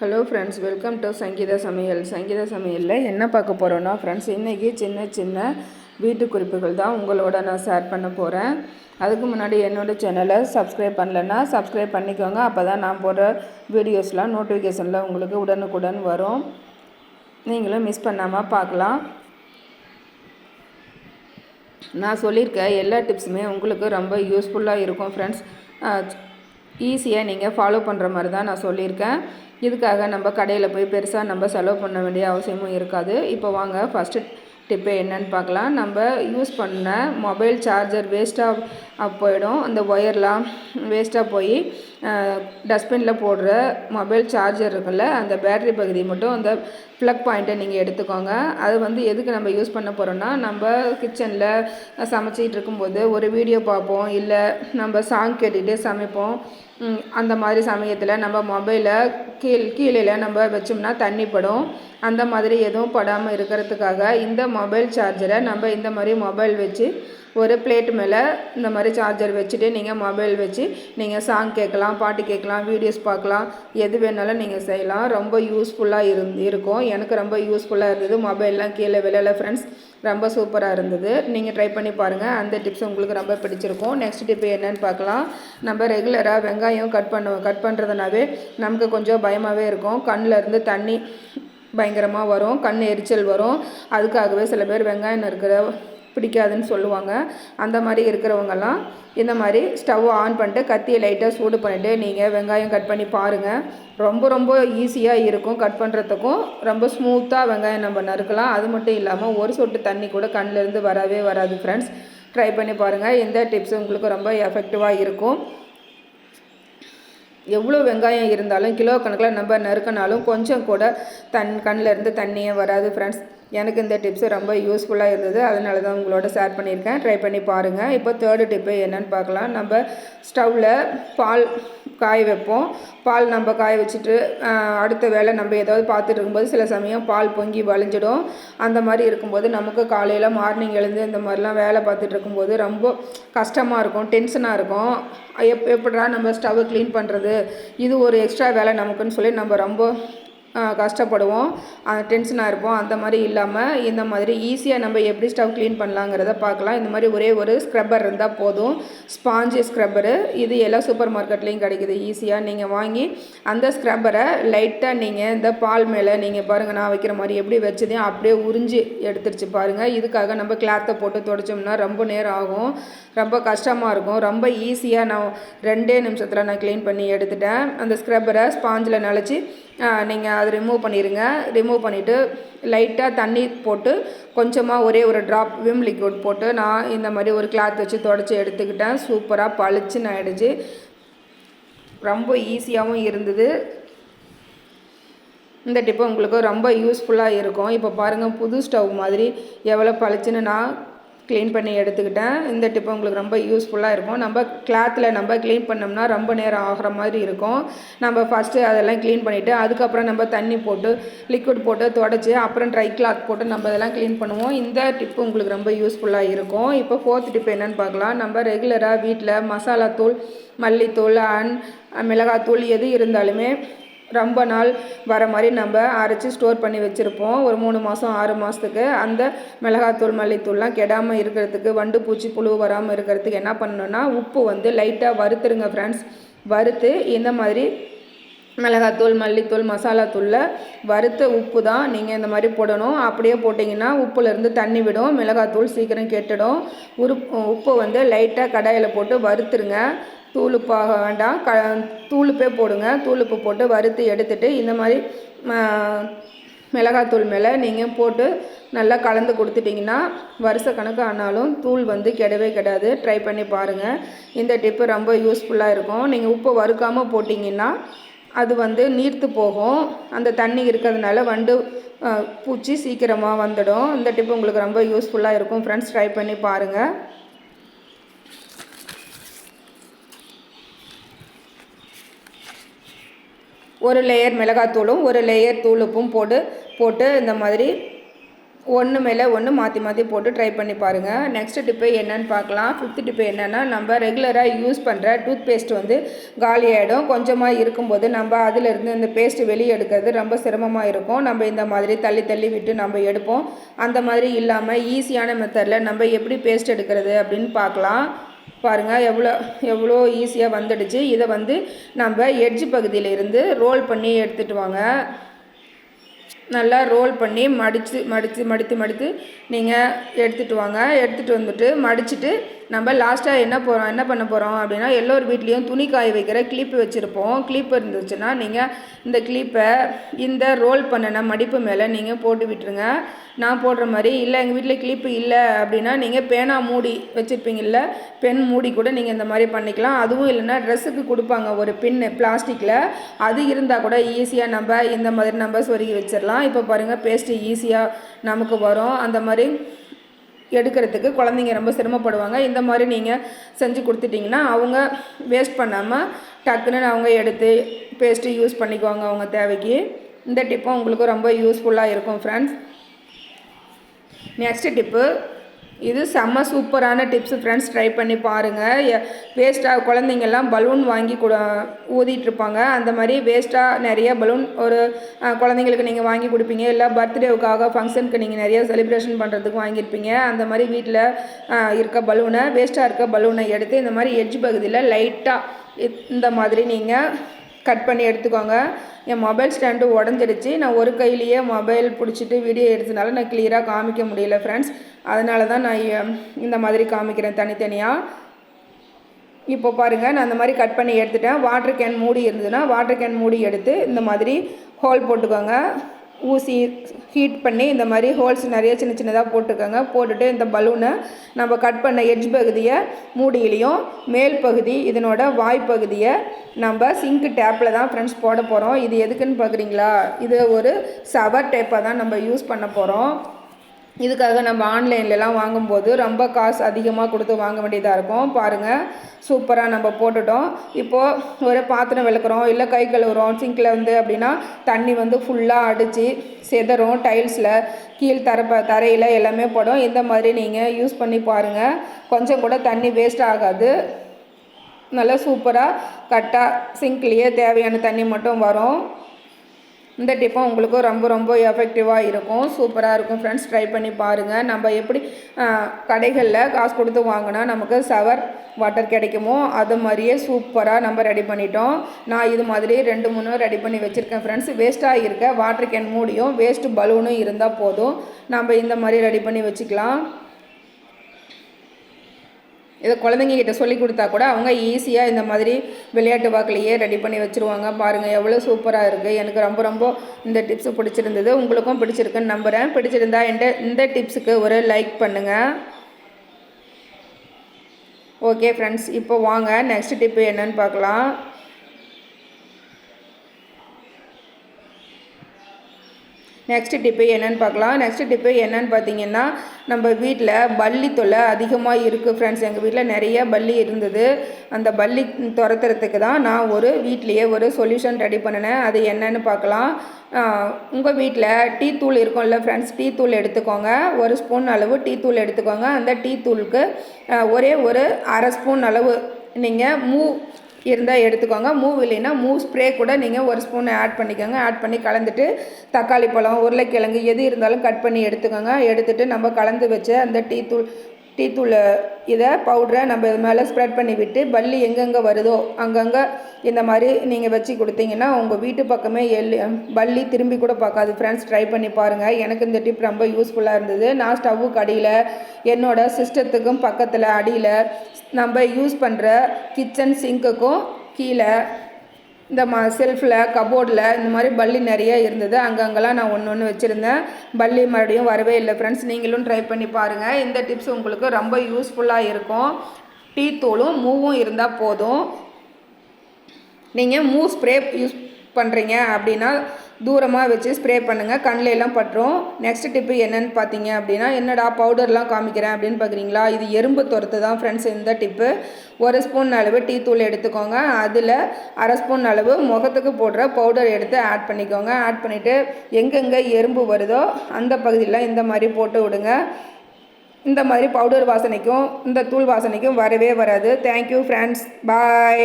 Hello friends welcome to Sangeetha Samayal Sangeetha சமையலில் என்ன பார்க்க போகிறோன்னா ஃப்ரெண்ட்ஸ் இன்றைக்கி சின்ன சின்ன வீட்டு குறிப்புகள் தான் உங்களோட நான் ஷேர் பண்ண போகிறேன் அதுக்கு முன்னாடி என்னோட சேனலை சப்ஸ்கிரைப் பண்ணலைன்னா சப்ஸ்கிரைப் பண்ணிக்கோங்க. அப்போ தான் நான் போடுற வீடியோஸ்லாம் நோட்டிஃபிகேஷனில் உங்களுக்கு உடனுக்குடன் வரும். நீங்களும் மிஸ் பண்ணாமல் பார்க்கலாம். நான் சொல்லியிருக்க எல்லா டிப்ஸுமே உங்களுக்கு ரொம்ப யூஸ்ஃபுல்லாக இருக்கும் ஃப்ரெண்ட்ஸ் ஈஸியாக நீங்கள் ஃபாலோ பண்ணுற மாதிரி தான் நான் சொல்லியிருக்கேன். இதுக்காக நம்ம கடையில் போய் பெருசாக நம்ம செலவு பண்ண வேண்டிய அவசியமும் இருக்காது. இப்போ வாங்க ஃபஸ்ட்டு டிப்பு என்னன்னு பார்க்கலாம். நம்ம யூஸ் பண்ண மொபைல் சார்ஜர் வேஸ்ட்டாக போயிடும். அந்த ஒயர்லாம் வேஸ்ட்டாக போய் டஸ்ட்பினில் போடுற மொபைல் சார்ஜர் இருக்குல்ல அந்த பேட்டரி பகுதி மட்டும் அந்த ப்ளக் பாயிண்ட்டை நீங்கள் எடுத்துக்கோங்க. அது வந்து எதுக்கு நம்ம யூஸ் பண்ண போகிறோன்னா நம்ம கிச்சனில் சமைச்சிட்டு இருக்கும்போது ஒரு வீடியோ பார்ப்போம் இல்லை நம்ம சாங் கேட்டுகிட்டே சமைப்போம். அந்த மாதிரி சமயத்தில் நம்ம மொபைலை கீழ் கீழே நம்ம வச்சோம்னா தண்ணி படும். அந்த மாதிரி எதுவும் படாமல் இருக்கிறதுக்காக இந்த மொபைல் சார்ஜரை நம்ம இந்த மாதிரி மொபைல் வச்சு ஒரு பிளேட் மேலே இந்த மாதிரி சார்ஜர் வச்சுட்டு நீங்கள் மொபைல் வச்சு நீங்கள் சாங் கேட்கலாம் பாட்டு கேட்கலாம் வீடியோஸ் பார்க்கலாம். எது வேணாலும் நீங்கள் செய்யலாம். ரொம்ப யூஸ்ஃபுல்லாக இருந் இருக்கும். எனக்கு ரொம்ப யூஸ்ஃபுல்லாக இருந்தது. மொபைல்லாம் கீழே விளையாட ஃப்ரெண்ட்ஸ் ரொம்ப சூப்பராக இருந்தது. நீங்கள் ட்ரை பண்ணி பாருங்கள் அந்த டிப்ஸ் உங்களுக்கு ரொம்ப பிடிச்சிருக்கும். நெக்ஸ்ட் டிப் என்னென்னு பார்க்கலாம். நம்ம ரெகுலராக வெங்காயம் கட் பண்ணுவோம் கட் பண்ணுறதுனாவே நமக்கு கொஞ்சம் பயமாகவே இருக்கும். கண்ணில் இருந்து தண்ணி பயங்கரமாக வரும். கண் எரிச்சல் வரும். அதுக்காகவே சில பேர் வெங்காயம் இருக்கிற பிடிக்காதுன்னு சொல்லுவாங்க. அந்த மாதிரி இருக்கிறவங்கெல்லாம் இந்த மாதிரி ஸ்டவ் ஆன் பண்ணிட்டு கத்தியை லைட்டாக சூடு பண்ணிவிட்டு நீங்கள் வெங்காயம் கட் பண்ணி பாருங்கள் ரொம்ப ரொம்ப ஈஸியாக இருக்கும் கட் பண்ணுறதுக்கும் ரொம்ப ஸ்மூத்தாக வெங்காயம் நம்ம நறுக்கலாம். அது மட்டும் இல்லாமல் ஒரு சொட்டு தண்ணி கூட கண்ணிலேருந்து வரவே வராது ஃப்ரெண்ட்ஸ் ட்ரை பண்ணி பாருங்கள் இந்த டிப்ஸ் உங்களுக்கு ரொம்ப எஃபெக்டிவாக இருக்கும். எவ்வளோ வெங்காயம் இருந்தாலும் கிலோ கணக்கில் நம்ம நறுக்கினாலும் கொஞ்சம் கூட தன் கண்ணிலேருந்து தண்ணியே வராது ஃப்ரெண்ட்ஸ் எனக்கு இந்த டிப்ஸு ரொம்ப யூஸ்ஃபுல்லாக இருந்தது. அதனால தான் உங்களோட ஷேர் பண்ணியிருக்கேன். ட்ரை பண்ணி பாருங்கள் இப்போ தேர்டு டிப்பு என்னென்னு பார்க்கலாம். நம்ம ஸ்டவ்வில் பால் காய வைப்போம். பால் நம்ம காய வச்சுட்டு அடுத்த வேலை நம்ம ஏதாவது பார்த்துட்டு இருக்கும்போது சில சமயம் பால் பொங்கி வலிஞ்சிடும் அந்த மாதிரி இருக்கும்போது நமக்கு காலையில் மார்னிங் எழுந்து இந்த மாதிரிலாம் வேலை பார்த்துட்டு இருக்கும்போது ரொம்ப கஷ்டமாக இருக்கும். டென்ஷனாக இருக்கும். எப் எப்படா நம்ம ஸ்டவ்வை க்ளீன் பண்ணுறது இது ஒரு எக்ஸ்ட்ரா வேலை நமக்குன்னு சொல்லி நம்ம ரொம்ப கஷ்டப்படுவோம். டென்ஷனாக இருப்போம். அந்த மாதிரி இல்லாமல் இந்த மாதிரி ஈஸியாக நம்ம எப்படி ஸ்டவ் க்ளீன் பண்ணலாங்கிறத பார்க்கலாம். இந்த மாதிரி ஒரே ஒரு ஸ்க்ரப்பர் இருந்தால் போதும். ஸ்பாஞ்சு ஸ்க்ரப்பரு இது எல்லா சூப்பர் மார்க்கெட்லேயும் கிடைக்குது ஈஸியாக நீங்கள் வாங்கி அந்த ஸ்க்ரப்பரை லைட்டாக நீங்கள் இந்த பால் மேலே நீங்கள் பாருங்கள் நான் வைக்கிற மாதிரி எப்படி வச்சதையும் அப்படியே உறிஞ்சி எடுத்துருச்சு பாருங்கள் இதுக்காக நம்ம கிளாத்தை போட்டு தொடச்சோம்னா ரொம்ப நேரம் ஆகும். ரொம்ப கஷ்டமாக இருக்கும். ரொம்ப ஈஸியாக நான் ரெண்டே நிமிஷத்தில் நான் க்ளீன் பண்ணி எடுத்துட்டேன். அந்த ஸ்க்ரப்பரை ஸ்பாஞ்சில் நினச்சி நீங்கள் அதை ரிமூவ் பண்ணிடுங்க ரிமூவ் பண்ணிவிட்டு லைட்டாக தண்ணி போட்டு கொஞ்சமாக ஒரே ஒரு ட்ராப் விம் லிக்விட் போட்டு நான் இந்த மாதிரி ஒரு கிளாத் வச்சு தொடச்சி எடுத்துக்கிட்டேன். சூப்பராக பளிச்சுன்னு ஆகிடுச்சு ரொம்ப ஈஸியாகவும் இருந்தது. இந்த டிப்பு உங்களுக்கு ரொம்ப யூஸ்ஃபுல்லாக இருக்கும். இப்போ பாருங்கள் புது ஸ்டவ் மாதிரி எவ்வளோ பளிச்சுன்னு நான் க்ளீன் பண்ணி எடுத்துக்கிட்டேன். இந்த டிப்பு உங்களுக்கு ரொம்ப யூஸ்ஃபுல்லாக இருக்கும். நம்ம கிளாத்தில் நம்ம க்ளீன் பண்ணோம்னா ரொம்ப நேரம் ஆகிற மாதிரி இருக்கும். நம்ம ஃபஸ்ட்டு அதெல்லாம் க்ளீன் பண்ணிவிட்டு அதுக்கப்புறம் நம்ம தண்ணி போட்டு லிக்விட் போட்டு தொடச்சி அப்புறம் ட்ரை கிளாத் போட்டு நம்ம இதெல்லாம் க்ளீன் பண்ணுவோம். இந்த டிப்பு உங்களுக்கு ரொம்ப யூஸ்ஃபுல்லாக இருக்கும். இப்போ ஃபோர்த் டிப்பு என்னென்னு பார்க்கலாம். நம்ம ரெகுலராக வீட்டில் மசாலா தூள் மல்லித்தூள் அண்ட் மிளகாத்தூள் எது இருந்தாலுமே ரொம்ப நாள் வர மாதிரி நம்ம அரைச்சி ஸ்டோர் பண்ணி வச்சுருப்போம். ஒரு மூணு மாதம் ஆறு மாதத்துக்கு அந்த மிளகாத்தூள் மல்லித்தூள்லாம் கெடாமல் இருக்கிறதுக்கு வண்டு பூச்சி புழு வராமல் இருக்கிறதுக்கு என்ன பண்ணணுன்னா உப்பு வந்து லைட்டாக வறுத்துருங்க ஃப்ரெண்ட்ஸ் வறுத்து இந்த மாதிரி மிளகாத்தூள் மல்லித்தூள் மசாலாத்தூளில் வறுத்த உப்பு தான் நீங்கள் இந்த மாதிரி போடணும். அப்படியே போட்டிங்கன்னா உப்புலேருந்து தண்ணி விடும். மிளகாத்தூள் சீக்கிரம் கெட்டுடும். உரு உப்பை வந்து லைட்டாக கடாயில் போட்டு வறுத்துருங்க. தூளுப்பாக வேண்டாம். க தூளுப்பே போடுங்க. தூளுப்பு போட்டு வறுத்து எடுத்துட்டு இந்த மாதிரி மிளகாத்தூள் மேலே நீங்கள் போட்டு நல்லா கலந்து கொடுத்துட்டிங்கன்னா வருஷ கணக்கு ஆனாலும் தூள் வந்து கெடவே கெடாது. ட்ரை பண்ணி பாருங்கள் இந்த டிப்பு ரொம்ப யூஸ்ஃபுல்லாக இருக்கும். நீங்கள் உப்பு வறுக்காமல் போட்டிங்கன்னா அது வந்து நீர்த்து போகும். அந்த தண்ணி இருக்கிறதுனால வண்டு பூச்சி சீக்கிரமாக வந்துடும். இந்த டிப்பு உங்களுக்கு ரொம்ப யூஸ்ஃபுல்லாக இருக்கும். ஃப்ரெண்ட்ஸ் ட்ரை பண்ணி பாருங்கள் ஒரு லேயர் மிளகாத்தூளும் ஒரு லேயர் தூளுப்பும் போட்டு போட்டு இந்த மாதிரி ஒன்று மேலே ஒன்று மாற்றி மாற்றி போட்டு ட்ரை பண்ணி பாருங்கள் நெக்ஸ்ட் டிப்பு என்னன்னு பார்க்கலாம். ஃபிஃப்த் டிப்பு என்னென்னா நம்ம ரெகுலராக யூஸ் பண்ணுற டூத் பேஸ்ட் வந்து காலி ஆகிடும் கொஞ்சமாக இருக்கும்போது நம்ம அதிலிருந்து இந்த பேஸ்ட் வெளியே எடுக்கிறது ரொம்ப சிரமமாக இருக்கும். நம்ம இந்த மாதிரி தள்ளி தள்ளி விட்டு நம்ம எடுப்போம். அந்த மாதிரி இல்லாமல் ஈஸியான மெத்தடில் நம்ம எப்படி பேஸ்ட் எடுக்கிறது அப்படின்னு பார்க்கலாம். பாருங்கள் எவ்வளோ எவ்வளோ ஈஸியாக வந்துடுச்சு. இதை வந்து நம்ம எட்ஜ் பகுதியிலிருந்து ரோல் பண்ணி எடுத்துகிட்டு வாங்க. நல்லா ரோல் பண்ணி மடித்து மடித்து மடித்து மடித்து நீங்கள் எடுத்துகிட்டு வாங்க. எடுத்துகிட்டு வந்துட்டு மடிச்சுட்டு நம்ம லாஸ்ட்டாக என்ன போகிறோம் என்ன பண்ண போகிறோம் அப்படின்னா எல்லோர் வீட்லேயும் துணி காய வைக்கிற கிளிப்பு வச்சுருப்போம். கிளிப் இருந்துச்சுன்னா நீங்கள் இந்த கிளிப்பை இந்த ரோல் பண்ணின மடிப்பு மேலே நீங்கள் போட்டு விட்டுருங்க. நான் போடுற மாதிரி இல்லை எங்கள் வீட்டில் கிளிப்பு இல்லை அப்படின்னா நீங்கள் பேனா மூடி வச்சுருப்பீங்கல்ல பென் மூடி கூட நீங்கள் இந்த மாதிரி பண்ணிக்கலாம். அதுவும் இல்லைன்னா ட்ரெஸ்ஸுக்கு கொடுப்பாங்க ஒரு பின்னு பிளாஸ்டிக்கில் அது இருந்தால் கூட ஈஸியாக நம்ம இந்த மாதிரி நம்ம சொருகி வச்சிடலாம். இப்போ பாருங்கள் பேஸ்ட்டு ஈஸியாக நமக்கு வரும். அந்த மாதிரி எடுக்கிறதுக்கு குழந்தைங்க ரொம்ப சிரமப்படுவாங்க. இந்த மாதிரி நீங்கள் செஞ்சு கொடுத்துட்டிங்கன்னா அவங்க வேஸ்ட் பண்ணாமல் டக்குன்னு அவங்க எடுத்து பேஸ்ட்டு யூஸ் பண்ணிக்குவாங்க அவங்க தேவைக்கு. இந்த டிப்பும் உங்களுக்கு ரொம்ப யூஸ்ஃபுல்லாக இருக்கும் ஃப்ரெண்ட்ஸ் நெக்ஸ்ட் டிப்பு இது செம்ம சூப்பரான டிப்ஸு ஃப்ரெண்ட்ஸ் ட்ரை பண்ணி பாருங்கள் வேஸ்ட்டாக குழந்தைங்கள்லாம் பலூன் வாங்கி கூட ஊதிட்டுருப்பாங்க. அந்த மாதிரி வேஸ்ட்டாக நிறைய பலூன் ஒரு குழந்தைங்களுக்கு நீங்கள் வாங்கி கொடுப்பீங்க. இல்லை பர்த்டேவுக்காக ஃபங்க்ஷனுக்கு நீங்கள் நிறைய செலிப்ரேஷன் பண்ணுறதுக்கு வாங்கியிருப்பீங்க. அந்த மாதிரி வீட்டில் இருக்க பலூனை வேஸ்ட்டாக இருக்க பலூனை எடுத்து இந்த மாதிரி எட்ஜ் பகுதியில் லைட்டாக இந்த மாதிரி நீங்கள் கட் பண்ணி எடுத்துக்கோங்க. என் மொபைல் ஸ்டாண்டு உடஞ்சிடுச்சு. நான் ஒரு கையிலேயே மொபைல் பிடிச்சிட்டு வீடியோ எடுத்தனால நான் கிளியராக காமிக்க முடியல ஃப்ரெண்ட்ஸ் அதனால தான் நான் இந்த மாதிரி காமிக்கிறேன் தனித்தனியாக இப்போ பாருங்கள் நான் அந்த மாதிரி கட் பண்ணி எடுத்துட்டேன். வாட்டர் கேன் மூடி இருந்ததுன்னா வாட்டர் கேன் மூடி எடுத்து இந்த மாதிரி ஹோல் போட்டுக்கோங்க. ஊசி ஹீட் பண்ணி இந்த மாதிரி ஹோல்ஸ் நிறைய சின்ன சின்னதாக போட்டுக்கோங்க போட்டுட்டு இந்த பலூனை நம்ம கட் பண்ண எட்ஜ் பகுதியை மூடியிலையும் மேல் பகுதி இதனோட வாய்ப்பகுதியை நம்ம சிங்க் டேப்பில் தான் ஃப்ரெண்ட்ஸ் போட போகிறோம் இது எதுக்குன்னு பார்க்குறீங்களா? இது ஒரு சவர் டேப்பை தான் நம்ம யூஸ் பண்ண போகிறோம் இதுக்காக நம்ம ஆன்லைன்லலாம் வாங்கும்போது ரொம்ப காசு அதிகமாக கொடுத்து வாங்க வேண்டியதாக இருக்கும். பாருங்கள் சூப்பராக நம்ம போட்டுட்டோம். இப்போது ஒரு பாத்திரம் விளக்குறோம் இல்லை கை கழுவுறோம் சிங்கில் வந்து அப்படின்னா தண்ணி வந்து ஃபுல்லாக அடித்து செதறும் டைல்ஸில் கீழ் தர தரையில் எல்லாமே படும். இந்த மாதிரி நீங்கள் யூஸ் பண்ணி பாருங்கள் கொஞ்சம் கூட தண்ணி வேஸ்ட் ஆகாது. நல்லா சூப்பராக கரெக்டாக சிங்க்லேயே தேவையான தண்ணி மட்டும் வரும். இந்த டிப்பும் உங்களுக்கு ரொம்ப ரொம்ப எஃபெக்டிவாக இருக்கும். சூப்பராக இருக்கும். ஃப்ரெண்ட்ஸ் ட்ரை பண்ணி பாருங்கள் நம்ம எப்படி கடைகளில் காசு கொடுத்து வாங்கினா நமக்கு சவர் வாட்டர் கிடைக்குமோ அது மாதிரியே சூப்பராக நம்ம ரெடி பண்ணிட்டோம். நான் இது மாதிரி ரெண்டு மூணு ரெடி பண்ணி வச்சுருக்கேன் ஃப்ரெண்ட்ஸ் வேஸ்ட்டாக இருக்க வாட்டர் கேன் மூடியும் வேஸ்ட் பலூனும் இருந்தால் போதும். நம்ம இந்த மாதிரி ரெடி பண்ணி வச்சுக்கலாம். இதை குழந்தைங்க கிட்ட சொல்லி கொடுத்தா கூட அவங்க ஈஸியாக இந்த மாதிரி விளையாட்டு வாக்கிலேயே ரெடி பண்ணி வச்சுருவாங்க. பாருங்கள் எவ்வளோ சூப்பராக இருக்குது எனக்கு ரொம்ப ரொம்ப இந்த டிப்ஸ் பிடிச்சிருந்தது. உங்களுக்கும் பிடிச்சிருக்குன்னு நம்புகிறேன் பிடிச்சிருந்தா இந்த இந்த டிப்ஸுக்கு ஒரு லைக் பண்ணுங்கள் ஓகே ஃப்ரெண்ட்ஸ் இப்போ வாங்க. நெக்ஸ்ட் டிப்பு என்னன்னு பார்க்கலாம். நெக்ஸ்ட் டிப்பு என்னென்னு பார்க்கலாம். நெக்ஸ்ட் டிப்பு என்னென்னு பார்த்தீங்கன்னா நம்ம வீட்டில் பள்ளி தொல்லை அதிகமாக இருக்குது ஃப்ரெண்ட்ஸ் எங்கள் வீட்டில் நிறைய பள்ளி இருந்தது. அந்த பள்ளி துரத்துறதுக்கு தான் நான் ஒரு வீட்லேயே ஒரு சொல்யூஷன் ரெடி பண்ணினேன். அது என்னன்னு பார்க்கலாம். உங்கள் வீட்டில் டீ தூள் இருக்கும்ல ஃப்ரெண்ட்ஸ் டீ தூள் எடுத்துக்கோங்க. ஒரு ஸ்பூன் அளவு டீ தூள் எடுத்துக்கோங்க. அந்த டீ தூளுக்கு ஒரே ஒரு அரை ஸ்பூன் அளவு நீங்கள் மூ இருந்தால் எடுத்துக்கோங்க. மூவ் இல்லைன்னா மூவ் ஸ்ப்ரே கூட நீங்கள் ஒரு ஸ்பூன் ஆட் பண்ணிக்கோங்க. ஆட் பண்ணி கலந்துட்டு தக்காளி பழம் உருளைக்கிழங்கு எது இருந்தாலும் கட் பண்ணி எடுத்துக்கோங்க. எடுத்துகிட்டு நம்ம கலந்து வச்ச அந்த டீ தூள் டீ இதை பவுடரை நம்ம இது மேலே ஸ்ப்ரெட் பண்ணிவிட்டு பல்லி எங்கெங்கே வருதோ அங்கங்கே இந்த மாதிரி நீங்கள் வச்சு கொடுத்தீங்கன்னா உங்கள் வீட்டு பக்கமே எல் பல்லி திரும்பி கூட பார்க்காது. ஃப்ரெண்ட்ஸ் ட்ரை பண்ணி பாருங்கள் எனக்கு இந்த டிப் ரொம்ப யூஸ்ஃபுல்லாக இருந்தது. நான் ஸ்டவ்வுக்கு அடியில் என்னோட சிஸ்டத்துக்கும் பக்கத்தில் அடியில் நம்ம யூஸ் பண்ணுற கிச்சன் சிங்க்குக்கும் கீழே இந்த மா செல்ஃபில் கபோர்டில் இந்த மாதிரி பள்ளி நிறைய இருந்தது. அங்கங்கெல்லாம் நான் ஒன்று ஒன்று வச்சுருந்தேன். பள்ளி மறுபடியும் வரவே இல்லை ஃப்ரெண்ட்ஸ் நீங்களும் ட்ரை பண்ணி பாருங்கள் இந்த டிப்ஸ் உங்களுக்கு ரொம்ப யூஸ்ஃபுல்லாக இருக்கும். டீ தூளும் மூவும் இருந்தால் போதும். நீங்கள் மூ ஸ்ப்ரே யூஸ் பண்ணுறீங்க அப்படின்னா தூரமாக வச்சு ஸ்ப்ரே பண்ணுங்கள் கண்ணில் எல்லாம் பட்டுரும். நெக்ஸ்ட் டிப்பு என்னன்னு பார்த்தீங்க அப்படின்னா என்னடா பவுடர்லாம் காமிக்கிறேன் அப்படின்னு பார்க்குறீங்களா இது எறும்பு துரத்து தான் ஃப்ரெண்ட்ஸ் இந்த டிப்பு ஒரு ஸ்பூன் அளவு டீ தூள் எடுத்துக்கோங்க. அதில் அரை ஸ்பூன் அளவு முகத்துக்கு போடுற பவுடர் எடுத்து ஆட் பண்ணிக்கோங்க. ஆட் பண்ணிவிட்டு எங்கெங்கே எறும்பு வருதோ அந்த பகுதியில் இந்த மாதிரி போட்டு விடுங்க. இந்த மாதிரி பவுடர் வாசனைக்கும் இந்த தூள் வாசனைக்கும் வரவே வராது. Thank you friends bye